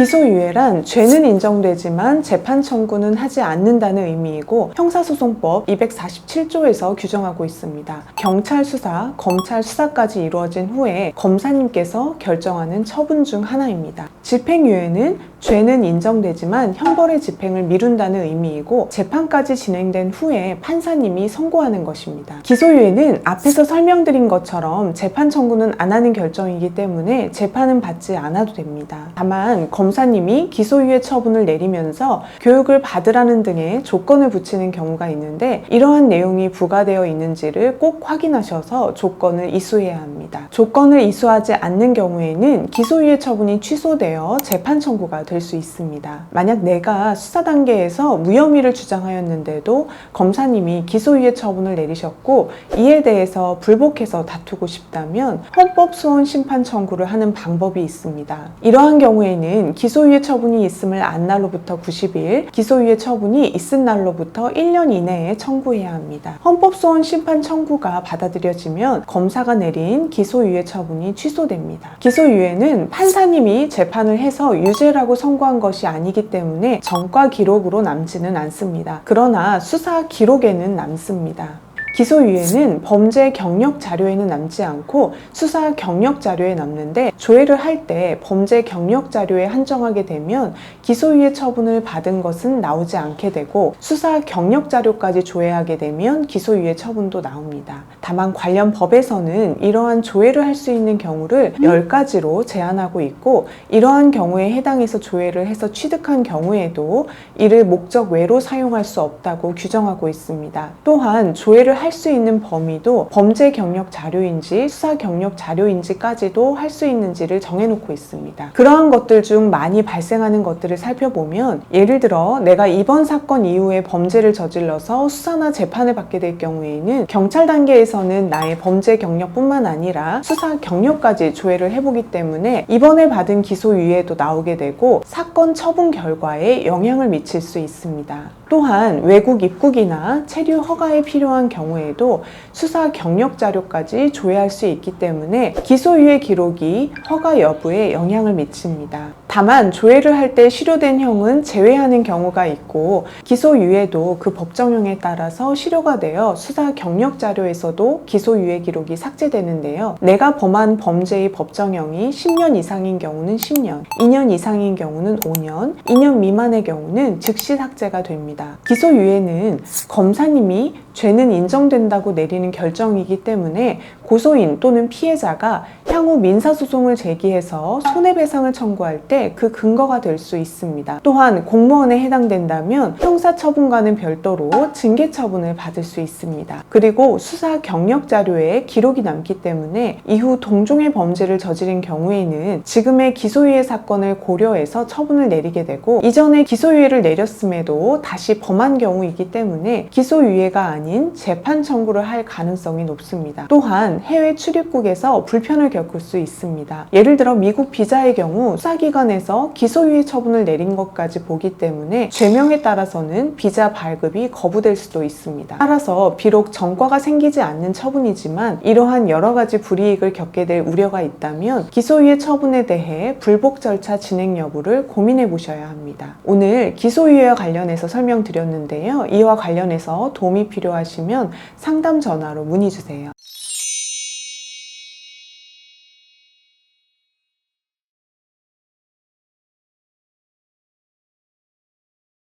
기소유예란 죄는 인정되지만 재판 청구는 하지 않는다는 의미이고 형사소송법 247조에서 규정하고 있습니다. 경찰 수사, 검찰 수사까지 이루어진 후에 검사님께서 결정하는 처분 중 하나입니다. 집행유예는 죄는 인정되지만 형벌의 집행을 미룬다는 의미이고 재판까지 진행된 후에 판사님이 선고하는 것입니다. 기소유예는 앞에서 설명드린 것처럼 재판 청구는 안 하는 결정이기 때문에 재판은 받지 않아도 됩니다. 다만 검 사님이 기소유예 처분을 내리면서 교육을 받으라는 등의 조건을 붙이는 경우가 있는데 이러한 내용이 부과되어 있는지를 꼭 확인하셔서 조건을 이수해야 합니다. 조건을 이수하지 않는 경우에는 기소유예 처분이 취소되어 재판 청구가 될 수 있습니다. 만약 내가 수사 단계에서 무혐의를 주장하였는데도 검사님이 기소유예 처분을 내리셨고 이에 대해서 불복해서 다투고 싶다면 헌법 소원 심판 청구를 하는 방법이 있습니다. 이러한 경우에는 기소유예 처분이 있음을 안 날로부터 90일, 기소유예 처분이 있은 날로부터 1년 이내에 청구해야 합니다. 헌법소원 심판 청구가 받아들여지면 검사가 내린 기소유예 처분이 취소됩니다. 기소유예는 판사님이 재판을 해서 유죄라고 선고한 것이 아니기 때문에 전과 기록으로 남지는 않습니다. 그러나 수사 기록에는 남습니다. 기소유예는 범죄 경력 자료에는 남지 않고 수사 경력 자료에 남는데 조회를 할 때 범죄 경력 자료에 한정하게 되면 기소유예 처분을 받은 것은 나오지 않게 되고 수사 경력 자료까지 조회하게 되면 기소유예 처분도 나옵니다. 다만 관련 법에서는 이러한 조회를 할 수 있는 경우를 10가지로 제한하고 있고 이러한 경우에 해당해서 조회를 해서 취득한 경우에도 이를 목적 외로 사용할 수 없다고 규정하고 있습니다. 또한 조회를 할수 있는 범위도 범죄 경력 자료인지 수사 경력 자료인지까지도 할 수 있는지를 정해놓고 있습니다. 그러한 것들 중 많이 발생하는 것들을 살펴보면 예를 들어 내가 이번 사건 이후에 범죄를 저질러서 수사나 재판을 받게 될 경우에는 경찰 단계에서는 나의 범죄 경력뿐만 아니라 수사 경력까지 조회를 해보기 때문에 이번에 받은 기소 유예도 나오게 되고 사건 처분 결과에 영향을 미칠 수 있습니다. 또한 외국 입국이나 체류 허가에 필요한 경우 에도 수사 경력 자료까지 조회할 수 있기 때문에 기소유예 기록이 허가 여부에 영향을 미칩니다. 다만 조회를 할 때 실효된 형은 제외하는 경우가 있고 기소유예도 그 법정형에 따라서 실효가 되어 수사 경력 자료에서도 기소유예 기록이 삭제되는데요. 내가 범한 범죄의 법정형이 10년 이상인 경우는 10년, 2년 이상인 경우는 5년, 2년 미만의 경우는 즉시 삭제가 됩니다. 기소유예는 검사님이 죄는 인정된다고 내리는 결정이기 때문에 고소인 또는 피해자가 향후 민사소송을 제기해서 손해배상을 청구할 때 그 근거가 될 수 있습니다. 또한 공무원에 해당된다면 형사처분과는 별도로 징계처분을 받을 수 있습니다. 그리고 수사 경력 자료에 기록이 남기 때문에 이후 동종의 범죄를 저지른 경우에는 지금의 기소유예 사건을 고려해서 처분을 내리게 되고 이전에 기소유예를 내렸음에도 다시 범한 경우이기 때문에 기소유예가 아닌 재판 청구를 할 가능성이 높습니다. 또한 해외 출입국에서 불편을 겪을 수 있습니다. 예를 들어 미국 비자의 경우 수사기관에서 기소유예 처분을 내린 것까지 보기 때문에 죄명에 따라서는 비자 발급이 거부될 수도 있습니다. 따라서 비록 전과가 생기지 않는 처분이지만 이러한 여러 가지 불이익을 겪게 될 우려가 있다면 기소유예 처분에 대해 불복 절차 진행 여부를 고민해 보셔야 합니다. 오늘 기소유예와 관련해서 설명드렸는데요. 이와 관련해서 도움이 필요하시면 상담 전화로 문의 주세요.